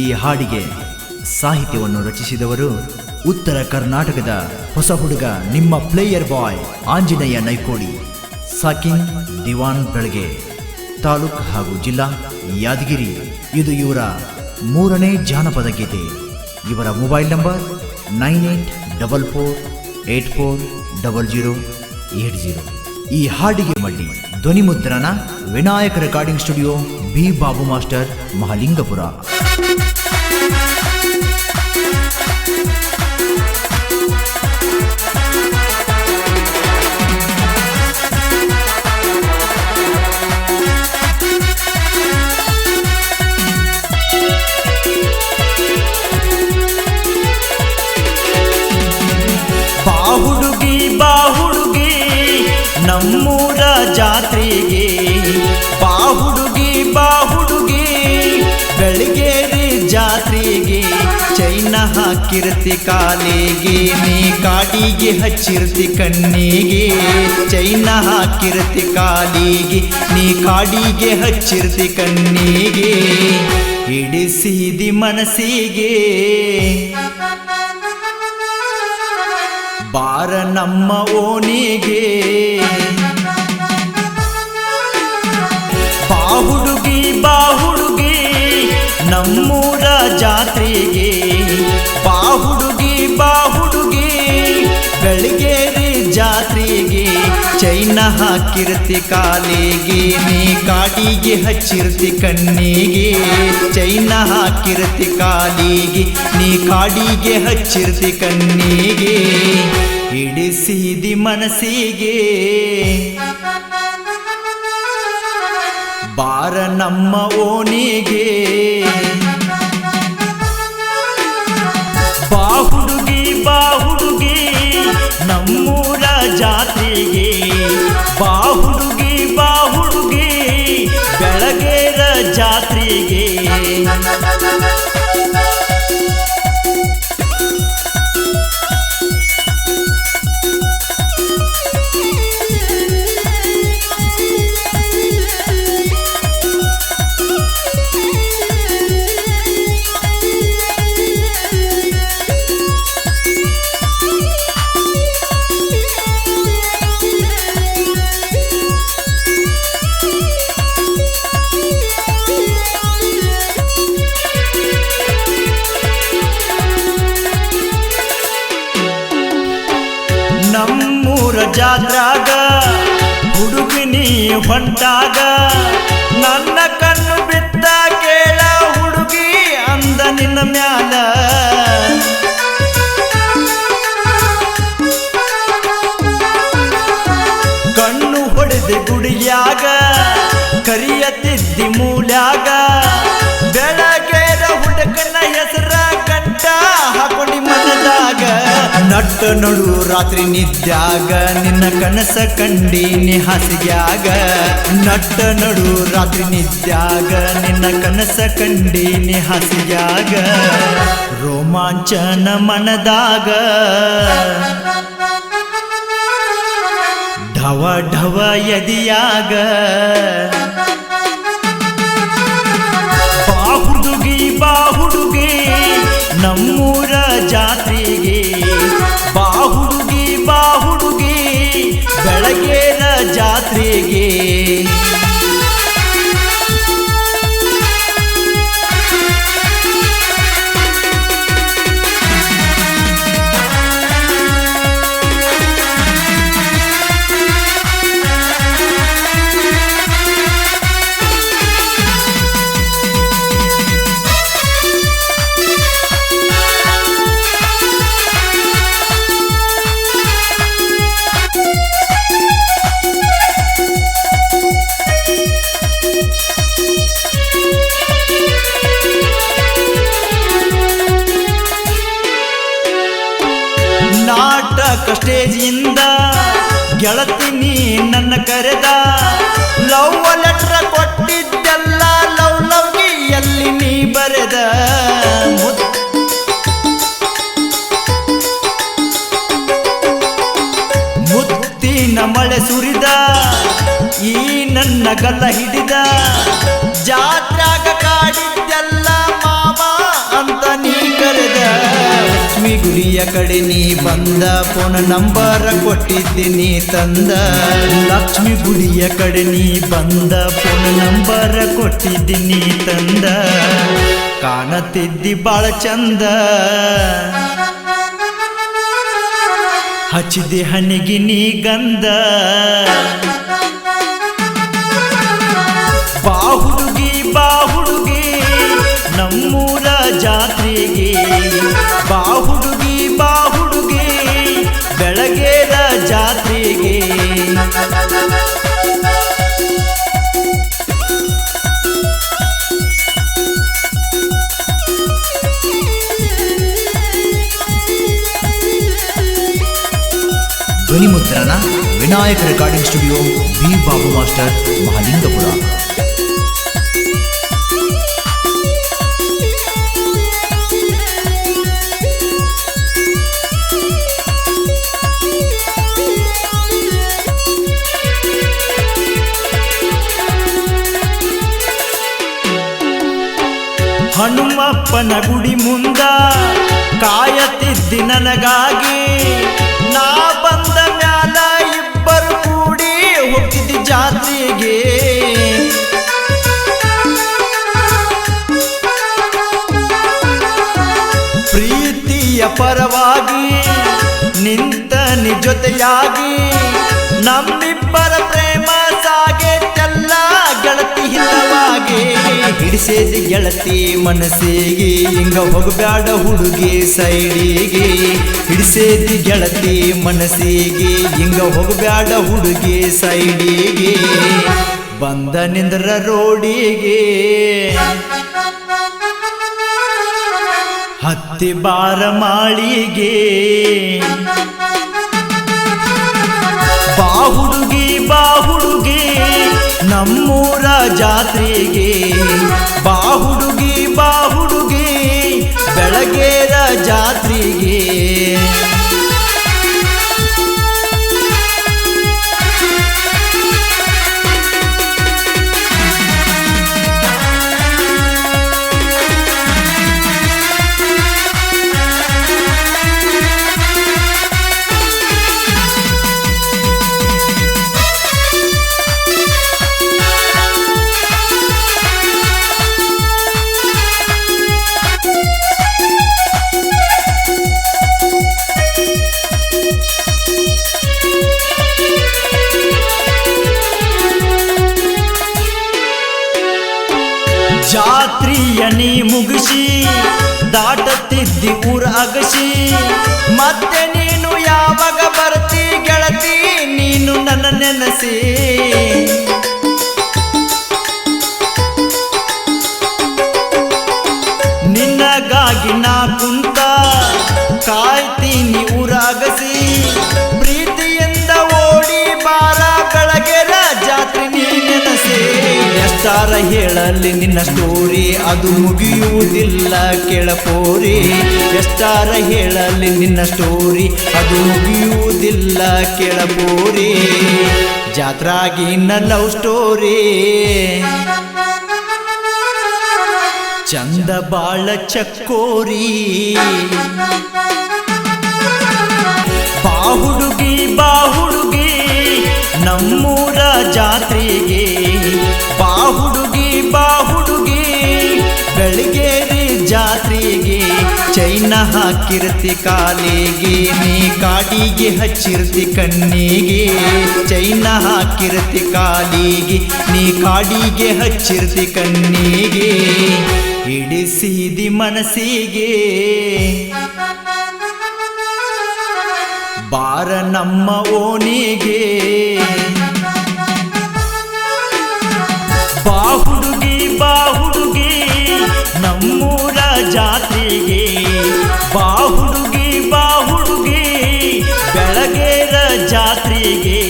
ಈ ಹಾಡಿಗೆ ಸಾಹಿತ್ಯವನ್ನು ರಚಿಸಿದವರು ಉತ್ತರ ಕರ್ನಾಟಕದ ಹೊಸ ಹುಡುಗ ನಿಮ್ಮ ಪ್ಲೇಯರ್ ಬಾಯ್ ಆಂಜನೇಯ ನೈಕೋಡಿ ಸಾಕಿನ್ ದಿವಾನ್ ಬೆಳಗ್ಗೆ, ತಾಲೂಕ್ ಹಾಗೂ ಜಿಲ್ಲಾ ಯಾದಗಿರಿ. ಇದು ಇವರ ಮೂರನೇ ಜಾನಪದ ಗೀತೆ. ಇವರ mobile number nine eight double four eight four double zero eight zero. ಈ ಹಾಡಿಗೆ ಮಳ್ಳಿ ಧ್ವನಿ ಮುದ್ರಣ Vinayaka recording studio B Babu master Mahalingapur. ನಮ್ಮೂರ ಜಾತ್ರೆಗೆ. ಬಾ ಹುಡುಗಿ ಬಾ ಹುಡುಗಿ ಬೆಳಗೇರಿ ಜಾತ್ರೆಗೆ ಚೈನ ಹಾಕಿರ್ತಿ ಕಾಲಿಗೆ, ನೀ ಕಾಡಿಗೆ ಹಚ್ಚಿರ್ತಿ ಕಣ್ಣಿಗೆ. ಚೈನ ಹಾಕಿರ್ತಿ ಕಾಲಿಗೆ, ನೀ ಕಾಡಿಗೆ ಹಚ್ಚಿರ್ತಿ ಕಣ್ಣಿಗೆ. ಇಡಿಸಿದಿ ಮನಸ್ಸಿಗೆ. ಬಾರ ನಮ್ಮ ಓಣಿಗೆ. ಬಾಹುಡುಗಿ ಹುಡುಗಿ, ನಮ್ಮ ಜಾತ್ರೆಗೆ, ಬಾ ಹುಡುಗಿ ಬಾ ಹುಡುಗಿ ಜಾತ್ರೆಗೆ, ಚೈನ ಹಾಕಿರ್ತಿ ಕಾಲಿಗೆ, ನೀ ಕಾಡಿಗೆ ಹಚ್ಚಿರ್ತಿ ಕಣ್ಣಿಗೆ, ಚೈನ ಹಾಕಿರ್ತಿ ಕಾಲಿಗೆ, ನೀ ಕಾಡಿಗೆ ಹಚ್ಚಿರ್ತಿ ಕಣ್ಣಿಗೆ ಇಡಿಸಿದಿ ಮನಸ್ಸಿಗೆ. ಬಾರ ನಮ್ಮ ಓಣಿಗೆ. ನಮ್ಮೂರ ಜಾತ್ರೆಗೆ ಬಾ ಹುಡುಗಿ ಬಾ ಹುಡುಗಿ ಬೆಳಗೇರ ಜಾತ್ರೆಗೆ. ಜಾತ್ರಾಗ ಹುಡುಗಿನಿ ಹೊಂಟಾಗ ನನ್ನ ಕಣ್ಣು ಬಿದ್ದ ಕೇಳ ಹುಡುಗಿ ಅಂದ ನಿನ್ನ ಮ್ಯಾಲ. ನಟ್ಟ ನಡು ರಾತ್ರಿ ನಿದ್ಯಾಗ, ನಿನ್ನ ಕನಸ ಕಂಡೀನಿ ಹಾಸಿಗ್ಯಾಗ. ನಟ್ಟ ನಡು ರಾತ್ರಿ ನಿದ್ಯಾಗ, ನಿನ್ನ ಕನಸ ಕಂಡೀನಿ ಹಾಸಿಗ್ಯಾಗ. ರೋಮಾಂಚನ ಮನದಾಗ ಢವ ಢವ ಎದಿಯಾಗ. ಬಾಹುಡುಗಿ ಬಾಹುಡುಗಿ ನಮ್ಮೂರ ಜಾತ್ರೆಗೆ ಬೆಳಗೇರ ನಾಟಕ ಗೆಳತಿ ನೀ ನನ್ನ ಕರೆದ ಲವ್ ಲೆಟ್ರ ಕೊಟ್ಟಿದ್ದೆಲ್ಲ ಲವ್ ಲವ್ಗೆ ಎಲ್ಲಿ ನೀ ಬರೆದ? ಮುತ್- ಮುತ್ತಿನ ಮಳೆ ಸುರಿದ, ಈ ನನ್ನ ಗಲ್ಲ ಹಿಡಿದ, ಜಾತ್ರಾಗ ಗುಡಿಯ ಕಡೆ ನೀ ಬಂದ, ಫೋನ್ ನಂಬರ್ ಕೊಟ್ಟಿದ್ದೀನಿ ತಂದ. ಲಕ್ಷ್ಮಿ ಗುಡಿಯ ಕಡೆ ನೀ ಬಂದ, ಫೋನ್ ನಂಬರ್ ಕೊಟ್ಟಿದ್ದೀನಿ ತಂದ. ಕಾಣತಿದ್ದಿ ಬಾಳ ಚಂದ. ಹಚ್ಚಿದೆ ಹನಿಗೆ ನೀ ಗಂಧ. ಬಾಹುಡುಗಿ ಬಾಹುಡುಗಿ ನಮ್ಮೂರ ಜಾತ್ರೆಗೆ. ಬಾ ಹುಡುಗಿ ಬಾ ಹುಡುಗಿ ಬೆಳಗೇರ ಜಾತ್ರೆಗೆ. ಧ್ವನಿ ಮುದ್ರಣ Vinayaka recording studio B Babu master Mahalingapur. ಹನುಮಪ್ಪನ ಗುಡಿ ಮುಂದ ಕಾಯತಿದ್ದಿ ನನಗಾಗಿ. ನಾ ಬಂದ ಮ್ಯಾಲ ಇಬ್ಬರು ಕೂಡಿ ಹೋಗ್ತಿದ್ದಿ ಜಾತ್ರೆಗೆ. ಪ್ರೀತಿಯ ಪರವಾಗಿ ನಿಂತ ನಿ ಜೊತೆಯಾಗಿ ನಮ್ಮಿಬ್ಬರ ಹಿಡಿಸೇದಿ ಗೆಳತಿ ಮನಸ್ಸಿಗೆ, ಹಿಂಗ ಹೋಗಬ್ಯಾಡ ಹುಡುಗಿ ಸೈಡಿಗೆ. ಹಿಡಿಸೇದಿ ಗೆಳತಿ ಮನಸ್ಸಿಗೆ, ಹಿಂಗ ಹೋಗಬ್ಯಾಡ ಹುಡುಗಿ ಸೈಡಿಗೆ. ಬಂದ ನಿಂದ್ರ ರೋಡಿಗೆ ಹತ್ತಿ ಬಾರ ಮಾಳಿಗೆ. ಬಾ ಹುಡುಗಿ ಬಾ ಹುಡುಗಿ. ನಮ್ಮೂರ ಜಾತ್ರೆಗೆ. ಬಾ ಹುಡುಗಿ ಬಾ ಹುಡುಗಿ ಬೆಳಗೇರ ಜಾತ್ರೆಗೆ. ಜಾತ್ರಿಯ ಮುಗಿಸಿ ದಾಟತಿದ್ದಿ ಊರ ಅಗಸಿ. ಮತ್ತೆ ನೀನು ಯಾವಾಗ ಬರ್ತಿ ಗೆಳತಿ ನೀನು ನನ್ನ ನೆನಸಿ. ಹೇಳಲಿ ನಿನ್ನ ಸ್ಟೋರಿ ಅದು ಮುಗಿಯುವುದಿಲ್ಲ ಕೇಳಪೋರಿ. ಎಷ್ಟಾರ ಹೇಳಲಿ ನಿನ್ನ ಸ್ಟೋರಿ ಅದು ಮುಗಿಯುವುದಿಲ್ಲ ಕೆಳಪೋರಿ. ಜಾತ್ರಾಗಿ ಲವ್ ಸ್ಟೋರಿ ಚಂದ ಬಾಳ ಚಕ್ಕೋರಿ. ಬಾಹುಡುಗಿ ಬಾ ಹುಡುಗಿ, ನಮ್ಮೂರ ಜಾತ್ರೆಗೆ ಬಾ ಹುಡುಗಿ ಬೆಳಿಗ್ಗೆರಿ ಜಾತ್ರೆಗೆ ಚೈನ ಹಾಕಿರ್ತಿ ಕಾಲಿಗೆ, ನೀ ಕಾಡಿಗೆ ಹಚ್ಚಿರ್ತಿ ಕಣ್ಣಿಗೆ. ಚೈನ ಹಾಕಿರ್ತಿ ಕಾಲಿಗೆ, ನೀ ಕಾಡಿಗೆ ಹಚ್ಚಿರ್ತಿ ಕಣ್ಣಿಗೆ. ಇಡಿಸಿದಿ ಮನಸ್ಸಿಗೆ. ಬಾರ ನಮ್ಮ ಓಣಿಗೆ. जात्री गे।